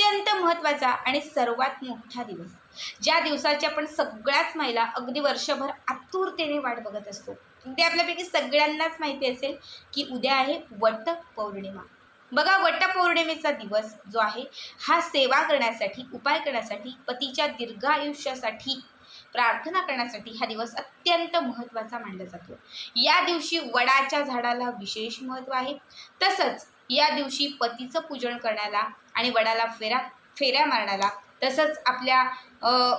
अत्यंत महत्त्वाचा आणि सर्वात मोठा दिवस. ज्या दिवसाची आपण सगळ्याच महिला अगदी वर्षभर आतुरतेने वाट बघत असतो. ते आपल्यापैकी सगळ्यांनाच माहिती असेल की उद्या आहे वट पौर्णिमा बघा वटपौर्णिमेचा दिवस जो आहे हा सेवा करण्यासाठी उपाय करण्यासाठी पतीच्या दीर्घ आयुष्यासाठी प्रार्थना करण्यासाठी हा दिवस अत्यंत महत्त्वाचा मानला जातो. या दिवशी वडाच्या झाडाला विशेष महत्त्व आहे. तसंच या दिवशी पतीचं पूजन करण्याला आणि वडाला फेरा फेऱ्या मारण्याला तसंच आपल्या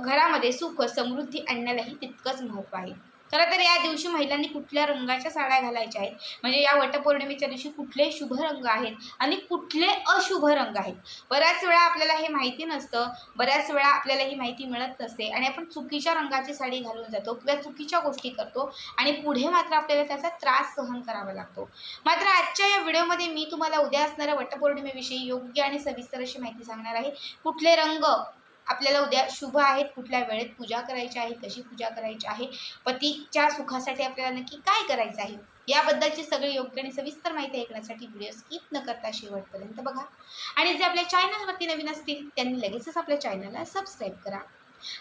घरामध्ये सुख समृद्धी आणण्यालाही तितकंच महत्त्व आहे. खरं तर या दिवशी महिलांनी कुठल्या रंगाच्या साड्या घालायच्या आहेत? म्हणजे या वटपौर्णिमेच्या दिवशी कुठले शुभ रंग आहेत आणि कुठले अशुभ रंग आहेत? बऱ्याच वेळा आपल्याला हे माहिती नसतं बऱ्याच वेळा आपल्याला ही माहिती मिळत नसते आणि आपण चुकीच्या रंगाची साडी घालून जातो किंवा चुकीच्या गोष्टी करतो आणि पुढे मात्र आपल्याला त्याचा त्रास सहन करावा लागतो. मात्र आजच्या या व्हिडिओमध्ये मी तुम्हाला उद्या असणाऱ्या वटपौर्णिमेविषयी योग्य आणि सविस्तर अशी माहिती सांगणार आहे. कुठले रंग आपल्याला उद्या शुभ आहेत कुठल्या वेळेत पूजा करायची आहे कशी पूजा करायची आहे पतीच्या सुखासाठी आपल्याला नक्की काय करायचं आहे याबद्दलची सगळी योग्य आणि सविस्तर माहिती ऐकण्यासाठी व्हिडिओ स्किप न करता शेवटपर्यंत बघा. आणि जे आपल्या चॅनलवरती नवीन असतील त्यांनी लगेचच आपल्या चॅनलला सबस्क्राईब करा.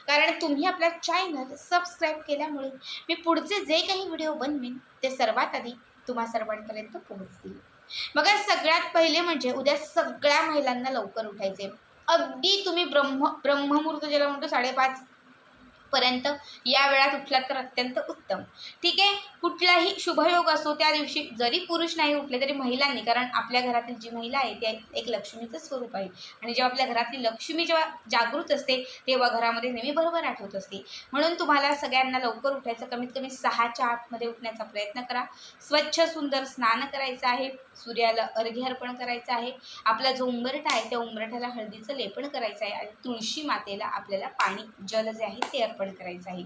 कारण तुम्ही आपला चॅनल सबस्क्राईब केल्यामुळे मी पुढचे जे काही व्हिडिओ बनवीन ते सर्वात आधी तुम्हा सर्वांपर्यंत पोहोचतील. मग सगळ्यात पहिले म्हणजे उद्या सगळ्या महिलांना लवकर उठायचे अगदी तुम्ही ब्रह्म ब्रह्ममुहूर्त ज्याला म्हणतो साडेपाच पर्यंत या वेळात उठलात तर अत्यंत उत्तम. ठीक आहे? कुठलाही शुभयोग असो त्या दिवशी जरी पुरुष नाही उठले तरी महिलांनी कारण आपल्या घरातील जी महिला आहे ती एक लक्ष्मीचं स्वरूप आहे. आणि जेव्हा आपल्या घरातली लक्ष्मी जेव्हा जागृत असते तेव्हा घरामध्ये नेहमी बरोबर आठवत असते. म्हणून तुम्हाला सगळ्यांना लवकर उठायचं कमीत कमी सहाच्या आतमध्ये उठण्याचा प्रयत्न करा. स्वच्छ सुंदर स्नान करायचं आहे. सूर्याला अर्घ्य अर्पण करायचं आहे. आपला जो उंबरठा आहे त्या उंबरठ्याला हळदीचं लेपन करायचं आहे. आणि तुळशी मातेला आपल्याला पाणी जल जे आहे ते अर्पण करायचं आहे.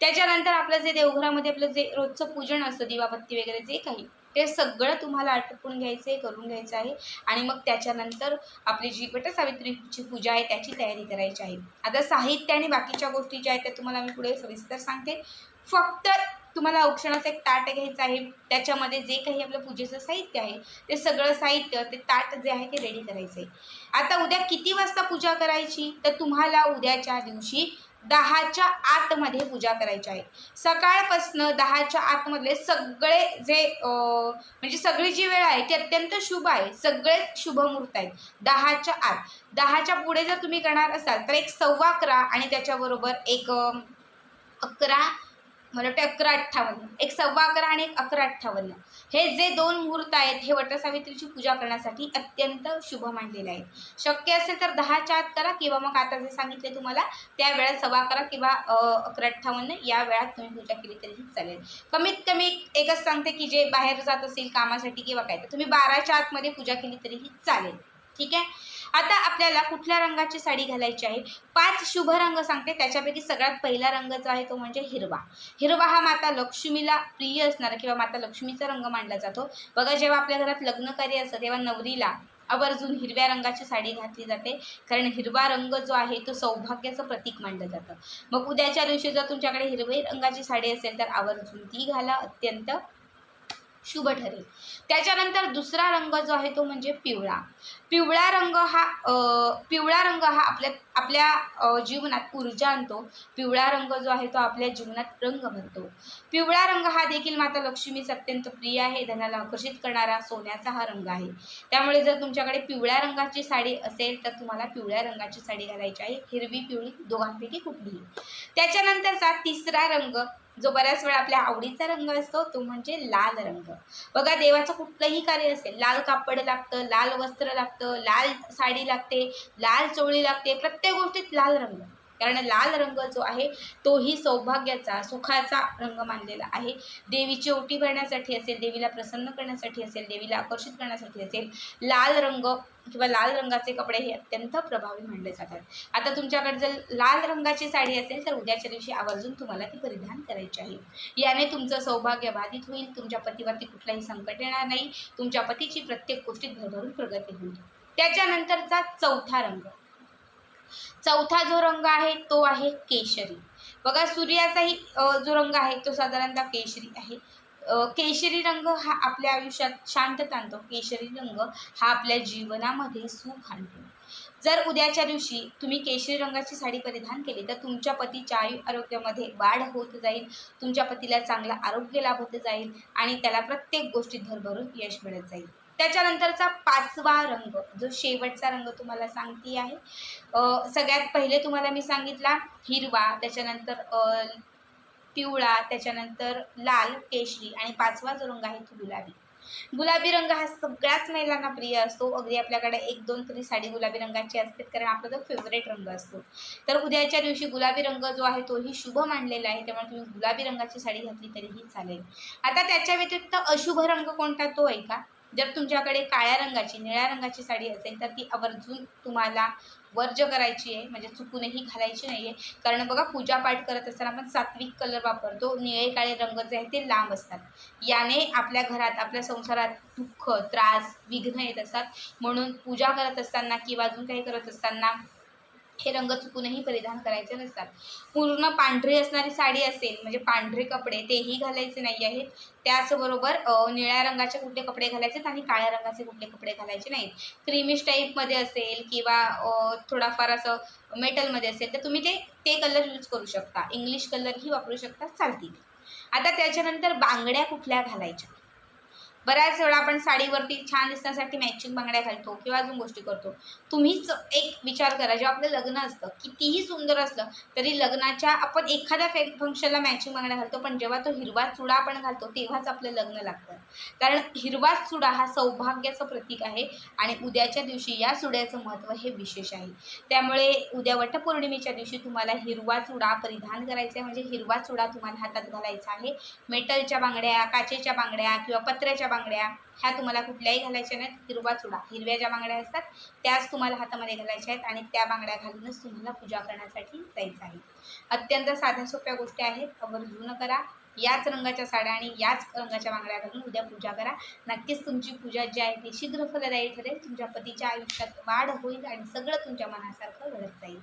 त्याच्यानंतर आपलं जे देवघरामध्ये आपलं जे रोजचं पूजन असतं दिवाबत्ती वगैरे जे काही ते सगळं तुम्हाला आटपून घ्यायचं आहे करून घ्यायचं आहे. आणि मग त्याच्यानंतर आपली जी वटसावित्रीची पूजा आहे त्याची तयारी करायची आहे. आता साहित्य आणि बाकीच्या गोष्टी ज्या आहेत त्या तुम्हाला मी पुढे सविस्तर सांगते. फक्त तुम्हाला औक्षणाचं एक ताट घ्यायचं आहे. त्याच्यामध्ये जे काही आपलं पूजेचं साहित्य आहे ते सगळं साहित्य ते ताट जे आहे ते रेडी करायचं आहे. आता उद्या किती वाजता पूजा करायची? तर तुम्हाला उद्याच्या दिवशी दहाच्या आतमध्ये पूजा करायची आहे. सकाळपासनं दहाच्या आतमधले सगळे जे म्हणजे सगळी जी वेळ आहे ती अत्यंत शुभ आहे. सगळेच शुभ मुहूर्त आहेत. दहाच्या आत. दहाच्या पुढे जर तुम्ही करणार असाल तर एक सव्वा अकरा आणि त्याच्याबरोबर एक अकरा मला वाटते अकरा अठ्ठावन्न. एक सव्वा अकरा आणि एक अकरा अठ्ठावन्न. हे जे दोन मुहूर्त आहेत हे वटसावित्रीची पूजा करण्यासाठी अत्यंत शुभ मानलेले आहेत. शक्य असेल तर दहाच्या आत करा किंवा मग आता जे सांगितले तुम्हाला त्या वेळात सव्वा अकरा किंवा अकरा अठ्ठावन्न या वेळात तुम्ही पूजा केली तरीही चालेल. कमीत कमी एकच सांगते की जे बाहेर जात असेल कामासाठी किंवा काय तर तुम्ही बाराच्या आतमध्ये पूजा केली तरीही चालेल. ठीक आहे? आता आपल्याला कुठल्या रंगाची साडी घालायची आहे? पाच शुभ रंग सांगते. त्याच्यापैकी सगळ्यात पहिला रंग जो आहे तो म्हणजे हिरवा. हिरवा हा माता लक्ष्मीला प्रिय असणारा किंवा माता लक्ष्मीचा रंग मानला जातो. बघा जेव्हा आपल्या घरात लग्न कार्य असतं तेव्हा नवरीला आवर्जून हिरव्या रंगाची साडी घातली जाते. कारण हिरवा रंग जो आहे तो सौभाग्याचं प्रतीक मानलं जातं. मग उद्याच्या दिवशी जर तुमच्याकडे हिरवे रंगाची साडी असेल तर आवर्जून ती घाला अत्यंत शुभ ठरेल. त्याच्यानंतर दुसरा रंग जो आहे तो म्हणजे पिवळा. पिवळा रंग हा पिवळा रंग हा आपल्या आपल्या जीवनात ऊर्जा आणतो. पिवळा रंग जो आहे तो आपल्या जीवनात रंग भरतो पिवळा रंग हा देखील माता लक्ष्मीस अत्यंत प्रिय आहे धनाला आकर्षित करणारा सोन्याचा हा रंग आहे. त्यामुळे जर तुमच्याकडे पिवळ्या रंगाची साडी असेल तर तुम्हाला पिवळ्या रंगाची साडी घालायची आहे. हिरवी पिवळी दोघांपैकी कुठलीही. त्याच्यानंतरचा तिसरा रंग जो बऱ्याच वेळा आपल्या आवडीचा रंग असतो तो म्हणजे लाल रंग. बघा देवाचं कुठलंही कार्य असेल लाल कापड लागतं लाल वस्त्र लागतं लाल साडी लागते लाल चोळी लागते प्रत्येक गोष्टीत लाल रंग. कारण लाल रंग जो आहे तोही सौभाग्याचा सुखाचा रंग मानलेला आहे. देवीची ओटी भरण्यासाठी असेल देवीला प्रसन्न करण्यासाठी असेल देवीला आकर्षित करण्यासाठी असेल लाल रंग किंवा लाल रंगाचे कपडे हे अत्यंत प्रभावी मानले जातात. आता तुमच्याकडे जर लाल रंगाची साडी असेल तर उद्याच्या दिवशी आवर्जून तुम्हाला ती परिधान करायची आहे. याने तुमचं सौभाग्य बाधित होईल तुमच्या पतीवरती कुठलाही संकट येणार नाही तुमच्या पतीची प्रत्येक गोष्टीत भरभरून प्रगती होईल. त्याच्यानंतरचा चौथा रंग. चौथा जो रंग आहे तो आहे केशरी. बघा सूर्याचाही जो रंग आहे तो साधारणतः केशरी आहे. केशरी रंग हा आपल्या आयुष्यात शांतता आणतो केशरी रंग हा आपल्या जीवनामध्ये सुख आणतो. जर उद्याच्या दिवशी तुम्ही केशरी रंगाची साडी परिधान केली तर तुमच्या पतीच्या आयु आरोग्यामध्ये वाढ होत जाईल तुमच्या पतीला चांगला आरोग्य लाभ होत जाईल आणि त्याला प्रत्येक गोष्टीत भरभरून यश मिळत जाईल. त्याच्यानंतरचा पाचवा रंग जो शेवटचा रंग तुम्हाला सांगते आहे सगळ्यात पहिले तुम्हाला मी सांगितला हिरवा त्याच्यानंतर पिवळा त्याच्यानंतर लाल केशरी आणि पाचवा जो रंग आहे तो गुलाबी. गुलाबी रंग हा सगळ्याच महिलांना प्रिय असतो. अगदी आपल्याकडे एक दोन तरी साडी गुलाबी रंगाची असते कारण आपला तो फेवरेट रंग असतो. तर उद्याच्या दिवशी गुलाबी रंग जो आहे तोही शुभ मानलेला आहे त्यामुळे तुम्ही गुलाबी रंगाची साडी घातली तरीही चालेल. आता त्याच्या व्यतिरिक्त अशुभ रंग कोणता तो आहे का? जर तुमच्याकडे काळ्या रंगाची निळ्या रंगाची साडी असेल तर ती आवर्जून तुम्हाला वर्ज करायची आहे. म्हणजे चुकूनही घालायची नाही आहे कारण बघा पूजापाठ करत असताना आपण सात्विक कलर वापरतो. निळे काळे रंग जे आहेत ते लांब असतात. याने आपल्या घरात आपल्या संसारात दुःख त्रास विघ्न येत असतात. म्हणून पूजा करत असताना किंवा अजून काही करत असताना हे रंग चुकूनही परिधान करायचे नसतात. पूर्ण पांढरी असणारी साडी असेल म्हणजे पांढरे कपडे तेही घालायचे नाही आहेत. त्याचबरोबर निळ्या रंगाचे कुठले कपडे घालायचे आणि काळ्या रंगाचे कुठले कपडे घालायचे नाहीत. क्रीमिश टाईपमध्ये असेल किंवा थोडाफार असं मेटलमध्ये असेल तर तुम्ही ते ते कलर यूज करू शकता. इंग्लिश कलरही वापरू शकता चालतील. आता त्याच्यानंतर बांगड्या कुठल्या घालायच्या? बऱ्याच वेळा आपण साडीवरती छान दिसण्यासाठी मॅचिंग बांगड्या घालतो किंवा अजून गोष्टी करतो. तुम्हीच एक विचार करा जेव्हा आपलं लग्न असतं कितीही सुंदर असलं तरी लग्नाच्या आपण एखाद्या फे फंक्शनला मॅचिंग बांगड्या घालतो पण जेव्हा तो हिरवा चुडा आपण घालतो तेव्हाच आपलं लग्न लागतं. कारण हिरवा चुडा हा सौभाग्याचं प्रतीक आहे आणि उद्याच्या दिवशी या चुड्याचं महत्त्व हे विशेष आहे. त्यामुळे उद्या वटपौर्णिमेच्या दिवशी तुम्हाला हिरवा चुडा परिधान करायचा आहे. म्हणजे हिरवा चुडा तुम्हाला हातात घालायचा आहे. मेटलच्या बांगड्या काचेच्या बांगड्या किंवा पत्र्याच्या बांगड्या ह्या तुम्हाला कुठल्याही घालायच्या नाहीत. हिरवा चुडा हिरव्या ज्या बांगड्या असतात त्याच तुम्हाला हातामध्ये घालायच्या आहेत आणि त्या बांगड्या घालूनच तुम्हाला पूजा करण्यासाठी जायचं आहे. अत्यंत साध्या सोप्या गोष्टी आहेत. आवर्जून करा. याच रंगाच्या साड्या आणि याच रंगाच्या बांगड्या घालून उद्या पूजा करा. नक्कीच तुमची पूजा जी आहे ती शीघ्र फलदायी ठरेल. तुमच्या पतीच्या आयुष्यात वाढ होईल आणि सगळं तुमच्या मनासारखं घडत जाईल.